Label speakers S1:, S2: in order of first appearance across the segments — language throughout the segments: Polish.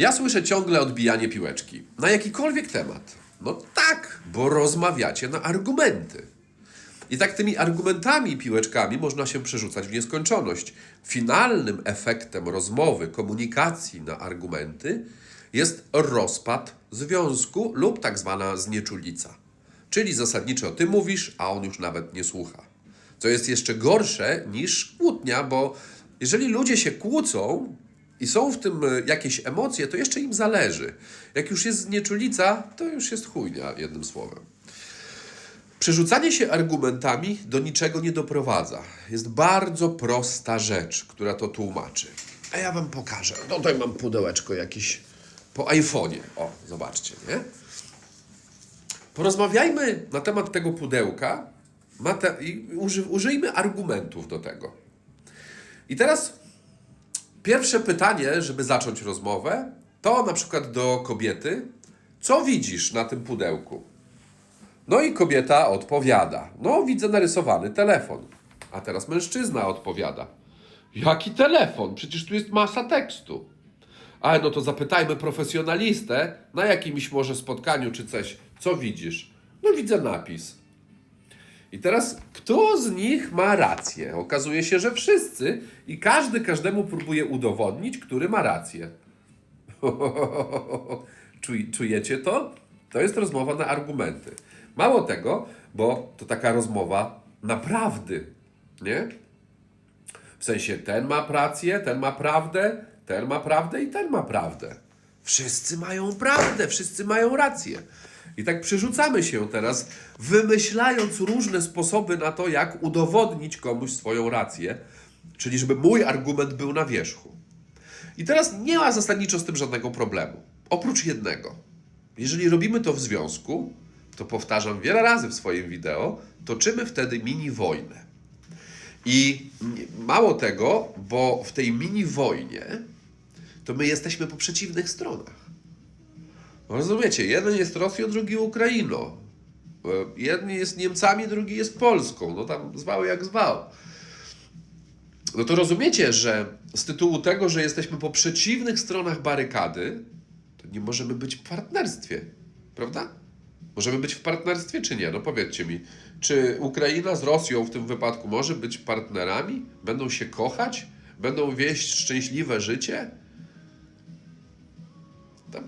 S1: Ja słyszę ciągle odbijanie piłeczki. Na jakikolwiek temat. No tak, bo rozmawiacie na argumenty. I tak tymi argumentami i piłeczkami można się przerzucać w nieskończoność. Finalnym efektem rozmowy, komunikacji na argumenty jest rozpad związku lub tak zwana znieczulica. Czyli zasadniczo ty mówisz, a on już nawet nie słucha. Co jest jeszcze gorsze niż kłótnia, bo jeżeli ludzie się kłócą i są w tym e, jakieś emocje, to jeszcze im zależy. Jak już jest znieczulica, to już jest chujnia, jednym słowem. Przerzucanie się argumentami do niczego nie doprowadza. Jest bardzo prosta rzecz, która to tłumaczy. A ja wam pokażę. No tutaj mam pudełeczko jakieś po iPhone'ie. O, zobaczcie, nie? Porozmawiajmy na temat tego pudełka i uży- użyjmy argumentów do tego. I teraz pierwsze pytanie, żeby zacząć rozmowę, to na przykład do kobiety. Co widzisz na tym pudełku? No i kobieta odpowiada. No, widzę narysowany telefon. A teraz mężczyzna odpowiada. Jaki telefon? Przecież tu jest masa tekstu. Ale no to zapytajmy profesjonalistę na jakimś może spotkaniu czy coś. Co widzisz? No widzę napis. I teraz kto z nich ma rację? Okazuje się, że wszyscy i każdy każdemu próbuje udowodnić, który ma rację. Czuj, czujecie to? To jest rozmowa na argumenty. Mało tego, bo to taka rozmowa naprawdę, nie? W sensie ten ma rację, ten ma prawdę, ten ma prawdę i ten ma prawdę. Wszyscy mają prawdę, wszyscy mają rację. I tak przerzucamy się teraz, wymyślając różne sposoby na to, jak udowodnić komuś swoją rację, czyli żeby mój argument był na wierzchu. I teraz nie ma zasadniczo z tym żadnego problemu. Oprócz jednego. Jeżeli robimy to w związku, to powtarzam wiele razy w swoim wideo, toczymy wtedy mini wojnę. I mało tego, bo w tej mini wojnie to my jesteśmy po przeciwnych stronach. Rozumiecie, jeden jest Rosją, drugi Ukrainą. Jeden jest Niemcami, drugi jest Polską. No tam zwał jak zwał. No to rozumiecie, że z tytułu tego, że jesteśmy po przeciwnych stronach barykady, to nie możemy być w partnerstwie. Prawda? Możemy być w partnerstwie, czy nie? No powiedzcie mi, czy Ukraina z Rosją w tym wypadku może być partnerami? Będą się kochać? Będą wieść szczęśliwe życie? To,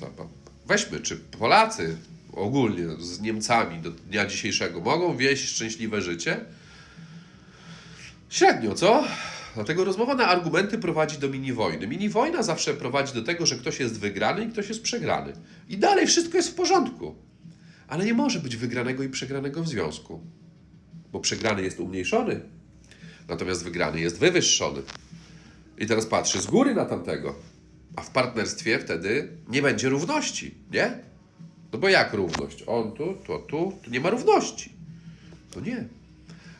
S1: to, to. Weźmy, czy Polacy ogólnie z Niemcami do dnia dzisiejszego mogą wieść szczęśliwe życie? Średnio, co? Dlatego rozmowa na argumenty prowadzi do mini wojny. Mini wojna zawsze prowadzi do tego, że ktoś jest wygrany i ktoś jest przegrany. I dalej wszystko jest w porządku. Ale nie może być wygranego i przegranego w związku. Bo przegrany jest umniejszony, natomiast wygrany jest wywyższony. I teraz patrzy z góry na tamtego. A w partnerstwie wtedy nie będzie równości, nie? No bo jak równość? On tu, to tu, tu nie ma równości. To nie.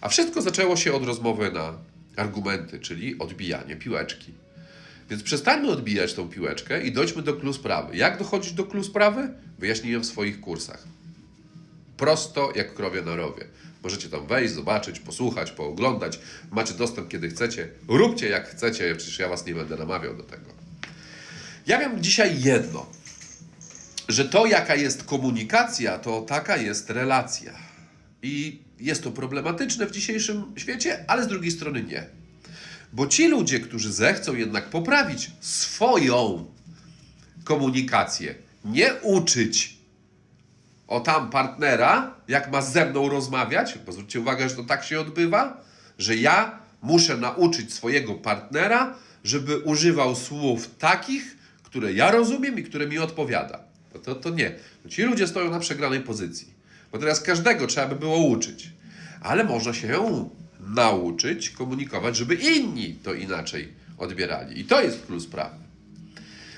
S1: A wszystko zaczęło się od rozmowy na argumenty, czyli odbijanie piłeczki. Więc przestańmy odbijać tą piłeczkę i dojdźmy do klu sprawy. Jak dochodzić do klu sprawy? Wyjaśniłem w swoich kursach. Prosto jak krowie na rowie. Możecie tam wejść, zobaczyć, posłuchać, pooglądać. Macie dostęp kiedy chcecie. Róbcie jak chcecie, przecież ja was nie będę namawiał do tego. Ja wiem dzisiaj jedno, że to jaka jest komunikacja, to taka jest relacja. I jest to problematyczne w dzisiejszym świecie, ale z drugiej strony nie. Bo ci ludzie, którzy zechcą jednak poprawić swoją komunikację, nie uczyć o tam partnera, jak ma ze mną rozmawiać, bo zwróćcie uwagę, że to tak się odbywa, że ja muszę nauczyć swojego partnera, żeby używał słów takich, które ja rozumiem i które mi odpowiada. To, to, to nie. Ci ludzie stoją na przegranej pozycji. Bo teraz każdego trzeba by było uczyć. Ale można się nauczyć komunikować, żeby inni to inaczej odbierali. I to jest plus sprawy.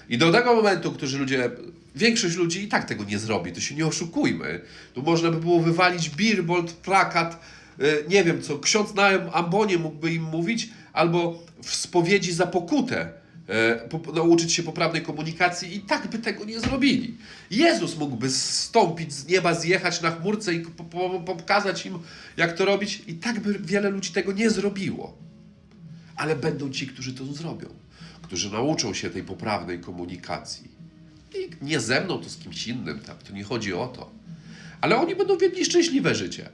S1: I do tego momentu, którzy ludzie, większość ludzi i tak tego nie zrobi, to się nie oszukujmy. Tu można by było wywalić billboard, plakat, y, nie wiem co, ksiądz na ambonie mógłby im mówić, albo w spowiedzi za pokutę e, po, nauczyć się poprawnej komunikacji i tak by tego nie zrobili. Jezus mógłby zstąpić z nieba, zjechać na chmurce i po, po, pokazać im, jak to robić i tak by wiele ludzi tego nie zrobiło ale będą ci, którzy to zrobią. którzy nauczą się tej poprawnej komunikacji. I nie ze mną, to z kimś innym, tak? To nie chodzi o to. Ale oni będą wiedli szczęśliwe życie.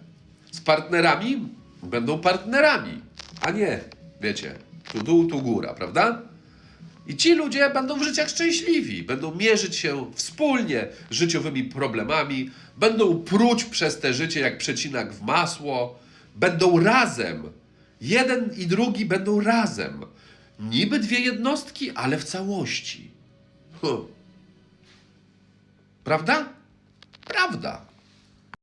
S1: Z partnerami będą partnerami, a nie, wiecie, tu dół, tu góra, prawda? I ci ludzie będą w życiach szczęśliwi, będą mierzyć się wspólnie życiowymi problemami, będą pruć przez te życie jak przecinak w masło, będą razem. Jeden i drugi będą razem. Niby dwie jednostki, ale w całości. Huh. Prawda? Prawda.